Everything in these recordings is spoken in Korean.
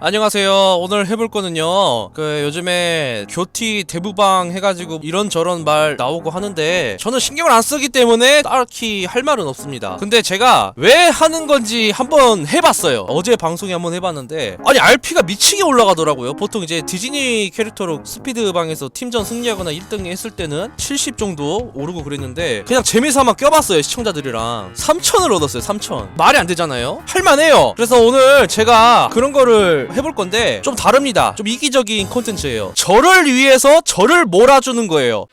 안녕하세요. 오늘 해볼 거는요. 그 요즘에 교티 대부방 해가지고 이런저런 말 나오고 하는데 저는 신경을 안 쓰기 때문에 딱히 할 말은 없습니다. 근데 제가 왜 하는 건지 한번 해봤어요. 어제 방송에 한번 해봤는데 아니 RP가 미치게 올라가더라고요. 보통 이제 디즈니 캐릭터로 스피드방에서 팀전 승리하거나 1등 했을 때는 70 정도 오르고 그랬는데 그냥 재미삼아 껴봤어요 시청자들이랑 3천을 얻었어요 3천 말이 안 되잖아요 할만해요 그래서 오늘 제가 그런 거를 해볼 건데 좀 다릅니다. 좀 이기적인 콘텐츠예요. 저를 위해서 저를 몰아주는 거예요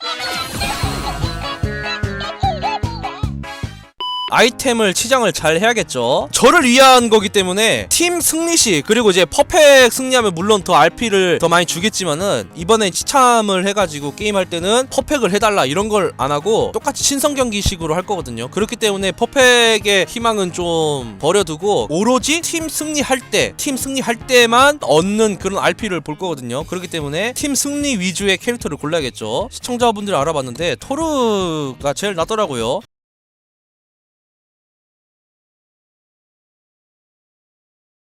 아이템을 치장을 잘 해야겠죠. 저를 위한 거기 때문에 팀 승리 시 그리고 이제 퍼펙 승리하면 물론 더 RP를 더 많이 주겠지만은 이번엔 치참을 해가지고 게임할 때는 퍼펙을 해달라 이런 걸 안 하고 똑같이 신성 경기식으로 할 거거든요. 그렇기 때문에 퍼펙의 희망은 좀 버려두고 오로지 팀 승리할 때, 팀 승리할 때만 얻는 그런 RP를 볼 거거든요. 그렇기 때문에 팀 승리 위주의 캐릭터를 골라야겠죠. 시청자분들이 알아봤는데 토르가 제일 낫더라고요.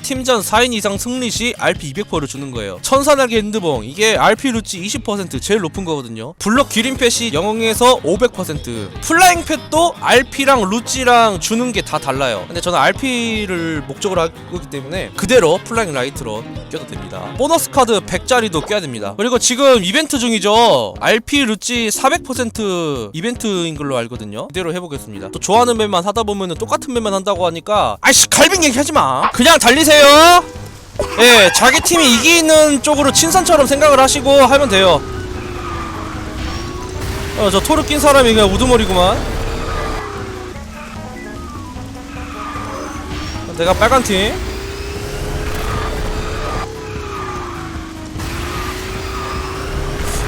팀전 4인 이상 승리 시 RP 200%를 주는 거예요. 천사날개 핸드봉 이게 RP 루치 20% 제일 높은 거거든요. 블럭 기린펫이 0에서 500% 플라잉 펫도 RP랑 루치랑 주는 게 다 달라요. 근데 저는 RP를 목적으로 하고 있기 때문에 그대로 플라잉 라이트로 껴도 됩니다. 보너스 카드 100짜리도 껴야 됩니다. 그리고 지금 이벤트 중이죠. RP 루치 400% 이벤트인 걸로 알거든요. 그대로 해보겠습니다. 또 좋아하는 맵만 하다 보면은 똑같은 맵만 한다고 하니까 아이씨 갈빙 얘기하지 마. 그냥 달리세요. 예, 자기 팀이 이기는 쪽으로 친선처럼 생각을 하시고 하면 돼요. 어, 저 토르 낀 사람이 그냥 우두머리구만. 내가 빨간 팀.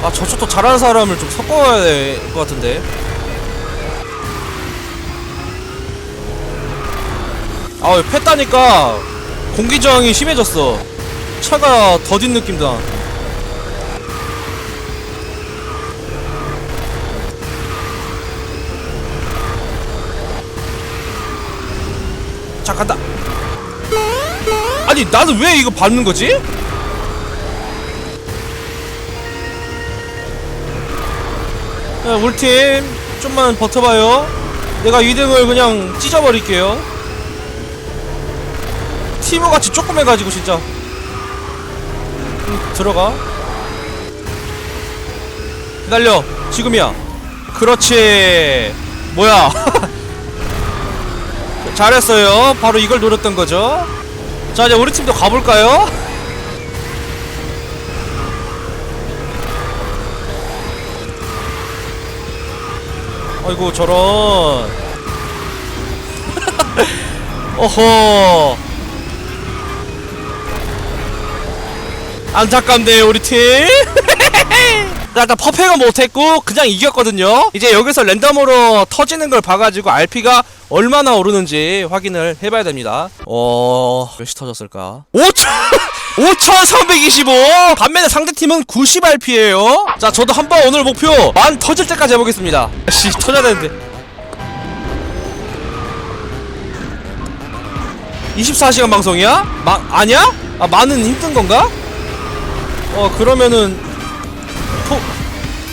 아, 저쪽도 잘하는 사람을 좀 섞어야 될 것 같은데. 아, 패다니까 공기 저항이 심해졌어. 차가 더딘 느낌다. 자 간다. 아니 나는 왜 이거 밟는 거지? 야, 우리 팀 좀만 버텨봐요. 내가 2등을 그냥 찢어버릴게요. 티모같이 조금 해가지고 진짜. 음, 들어가. 기다려. 지금이야. 그렇지. 뭐야. 잘했어요. 바로 이걸 노렸던 거죠. 자 이제 우리 팀도 가볼까요? 아이고 저런. 어허 안타깝네 우리 팀. 자, 일단 퍼펙은 못했고 그냥 이겼거든요. 이제 여기서 랜덤으로 터지는 걸 봐가지고 RP가 얼마나 오르는지 확인을 해봐야 됩니다. 어... 몇이 터졌을까? 5천 5325 반면에 상대팀은 90 RP에요. 자 저도 한 번 오늘 목표 만 터질 때까지 해보겠습니다. 씨 터져야 되는데. 24시간 방송이야? 마, 아니야? 아 만은 힘든 건가? 어 그러면은 포...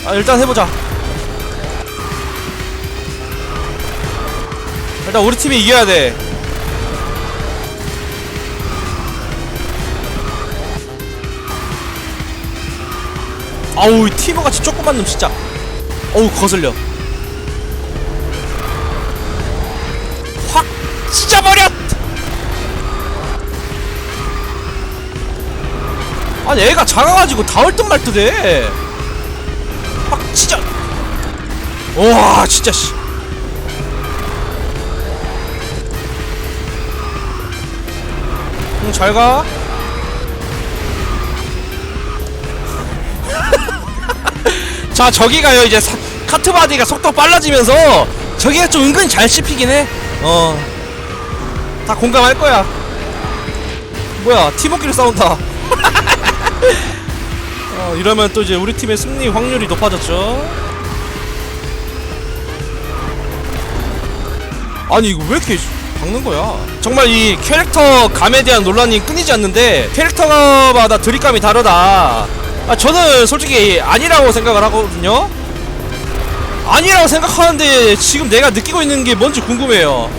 아 일단 해보자. 일단 우리 팀이 이겨야 돼. 아우 이 티모같이 조그만 놈 진짜. 어우 거슬려. 확 찢어버렸 아니 애가 작아가지고 말 듯해. 확 찢어 와 진짜 씨. 응, 잘가. 자 저기가요 이제 사, 카트바디가 속도 빨라지면서 저기가 좀 은근히 잘 씹히긴 해어다 공감할 거야. 뭐야 팀워크를 싸운다 어, 이러면 또 이제 우리 팀의 승리 확률이 높아졌죠. 아니 이거 왜 이렇게 박는 거야. 정말 이 캐릭터 감에 대한 논란이 끊이지 않는데 캐릭터마다 드립감이 다르다. 아, 저는 솔직히 아니라고 생각을 하거든요. 아니라고 생각하는데 지금 내가 느끼고 있는 게 뭔지 궁금해요.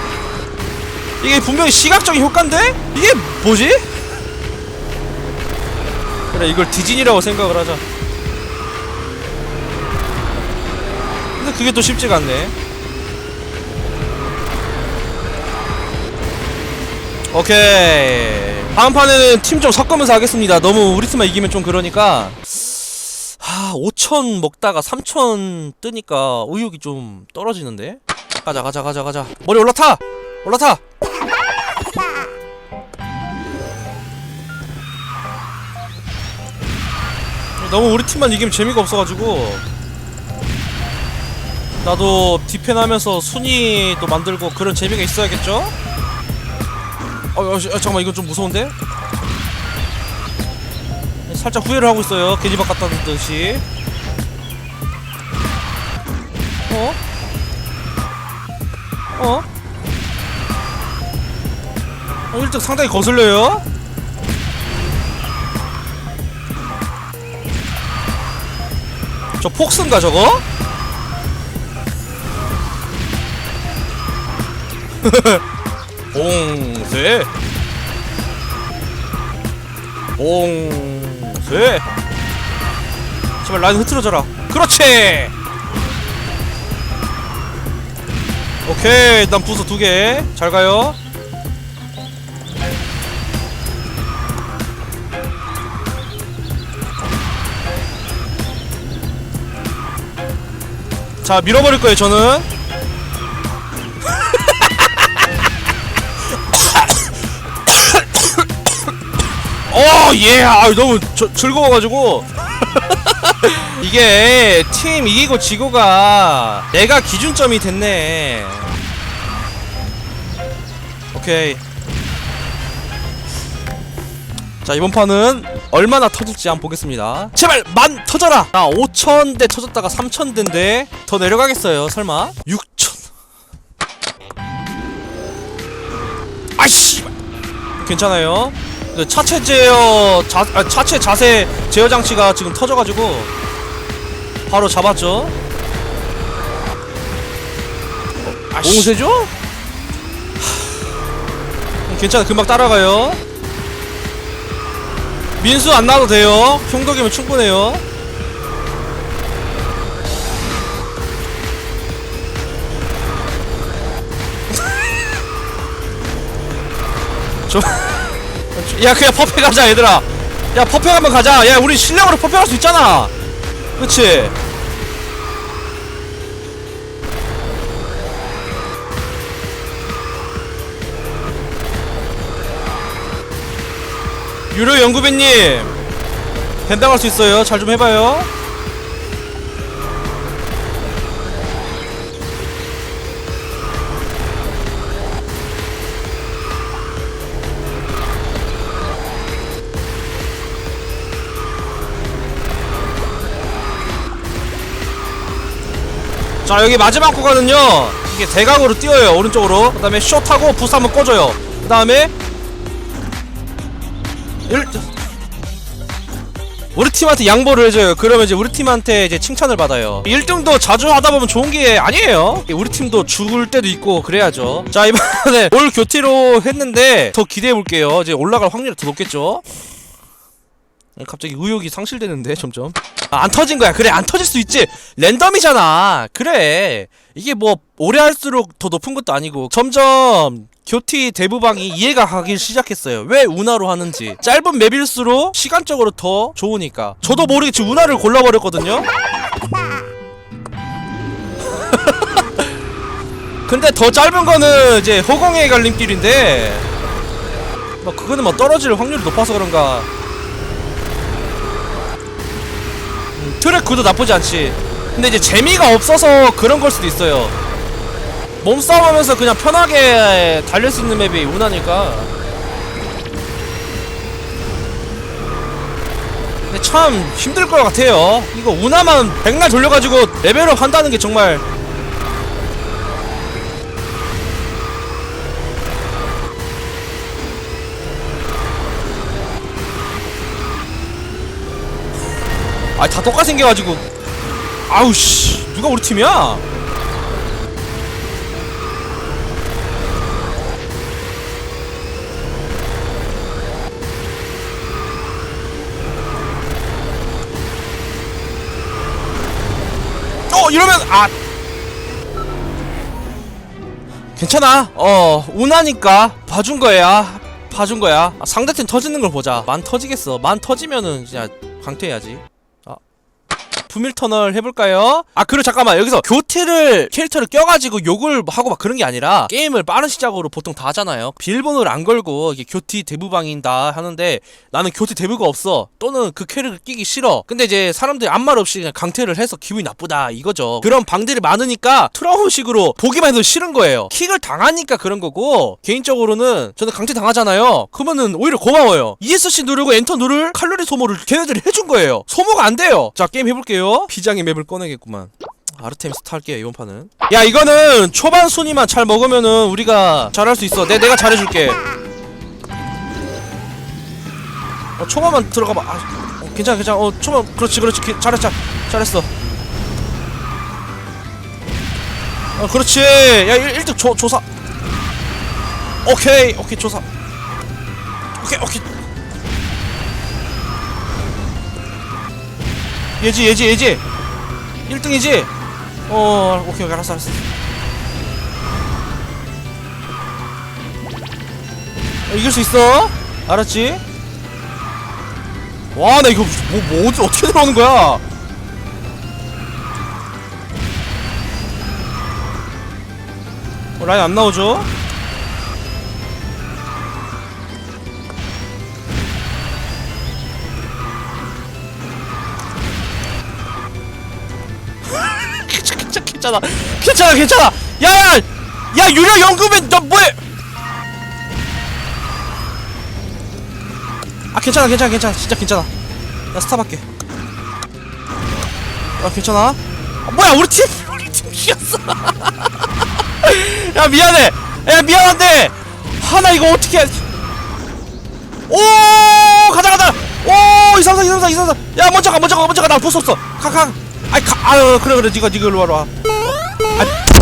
이게 분명히 시각적인 효과인데? 이게 뭐지? 그래 이걸 디진이라고 생각을 하자. 근데 그게 또 쉽지가 않네. 오케이. 다음 판에는 팀 좀 섞으면서 하겠습니다. 너무 우리 팀만 이기면 좀 그러니까. 하, 5천 먹다가 3천 뜨니까 의욕이 좀 떨어지는데? 가자, 가자, 가자, 가자. 머리 올라타! 올라타! 너무 우리 팀만 이기면 재미가 없어가지고 나도 디펜 하면서 순위도 만들고 그런 재미가 있어야겠죠? 어, 어, 씨, 어, 잠깐만 이건 좀 무서운데? 살짝 후회를 하고 있어요 괜히 바꿨다는 듯이 어? 어? 어 1등 상당히 거슬려요? 저 폭스인가 저거? 봉쇄? 봉쇄? 제발 라인 흐트러져라. 그렇지! 오케이 일단 부서 두개. 잘 가요 자 밀어버릴 거예요 저는 어, 예, 아, 너무 저, 즐거워가지고. 이게 팀 이기고 지고가 내가 기준점이 됐네. 오케이. 자, 이번 판은 얼마나 터질지 한번 보겠습니다. 제발 만 터져라! 자, 5천대 터졌다가 3천대인데 더 내려가겠어요, 설마? 6천. 아씨! 괜찮아요. 그 차체 제어 자, 아, 차체 자세 제어 장치가 지금 터져가지고 바로 잡았죠. 옹세죠? 하... 괜찮아 금방 따라가요. 민수 안 나와도 돼요. 흉덕이면 충분해요. 좀. 야 그냥 퍼펙 가자 얘들아 야 퍼펙 한번 가자 야 우리 실력으로 퍼펙 할 수 있잖아 그치 유료 연구배님 벤당할 수 있어요. 잘 좀 해봐요. 자 여기 마지막 구간은요. 이게 대각으로 뛰어요 오른쪽으로. 그 다음에 숏하고 부스 한번 꺼줘요. 그 다음에 일... 우리 팀한테 양보를 해줘요. 그러면 이제 우리 팀한테 이제 칭찬을 받아요. 1등도 자주 하다 보면 좋은 게 아니에요. 우리 팀도 죽을 때도 있고 그래야죠. 자 이번에 올 교티로 했는데 더 기대해 볼게요. 이제 올라갈 확률이 더 높겠죠? 갑자기 의욕이 상실되는데 점점. 아, 안 터진 거야. 그래 안 터질 수 있지. 랜덤이잖아. 그래. 이게 뭐 오래 할수록 더 높은 것도 아니고 점점 교티 대부방이 이해가 가기 시작했어요. 왜 운하로 하는지. 짧은 맵일수록 시간적으로 더 좋으니까. 저도 모르게 지금 운하를 골라버렸거든요. 근데 더 짧은 거는 이제 허공의 갈림길인데 뭐 그거는 뭐 떨어질 확률이 높아서 그런가. 트랙 구도 나쁘지 않지. 근데 이제 재미가 없어서 그런 걸 수도 있어요 몸싸움 하면서 그냥 편하게 달릴 수 있는 맵이 운하니까. 근데 참 힘들 것 같아요. 이거 운하만 백날 돌려가지고 레벨업 한다는 게 정말. 아다 똑같이 생겨가지고. 아우씨. 누가 우리 팀이야? 아. 괜찮아. 어 운하니까 봐준 거야. 봐준 거야. 아, 상대팀 터지는 걸 보자. 만 터지겠어. 만 터지면은 진짜 강퇴해야지. 아 부밀 터널 해볼까요? 아 그리고 잠깐만 여기서 교티를 캐릭터를 껴가지고 욕을 하고 막 그런 게 아니라 게임을 빠른 시작으로 보통 다 하잖아요. 비밀번호를 안 걸고 이게 교티 대부방인다 하는데 나는 교티 대부가 없어. 또는 그 캐릭을 끼기 싫어. 근데 이제 사람들이 아무 말 없이 그냥 강퇴를 해서 기분이 나쁘다 이거죠. 그런 방들이 많으니까 트라우마식으로 보기만 해도 싫은 거예요. 킥을 당하니까 그런 거고 개인적으로는 저는 강퇴 당하잖아요. 그러면은 오히려 고마워요. ESC 누르고 엔터 누를 칼로리 소모를 걔네들이 해준 거예요. 소모가 안 돼요. 자 게임 해볼게요 비장의 맵을 꺼내겠구만. 아르테미스 탈게요 이번 판은. 야 이거는 초반 순위만 잘 먹으면은 우리가 잘할 수 있어. 내, 내가 잘해줄게. 어 초반만 들어가봐. 아, 어, 괜찮아 괜찮아. 어 초반 그렇지 그렇지. 기- 잘했어 잘했어. 어 그렇지. 야 1, 등 조, 조사. 오케이 오케이 조사. 오케이 오케이 얘지 얘지 얘지. 1등이지? 어 오케이 오케이 알았어 알았어. 어, 이길 수 있어? 알았지? 와 나 이거 뭐, 뭐 어디 어떻게 들어오는 거야? 어, 라인 안 나오죠 괜찮아. 괜찮아 괜찮아. 야야 야 유령 연금에 너 뭐해? 아 괜찮아 괜찮아 괜찮아. 진짜 괜찮아. 나 스탑 할게. 아 괜찮아? 아, 뭐야 우리 팀 우리 팀 죽였어. 야 미안해. 야 미안한데. 하나 이거 어떻게 해. 오 가자 가자. 오 이삼사 이삼사 이삼사. 야 먼저 가 먼저 가 먼저 가나 부쉈어. 가가. 아이 가 아유 그래 그래. 니가 니가 일로 와라 I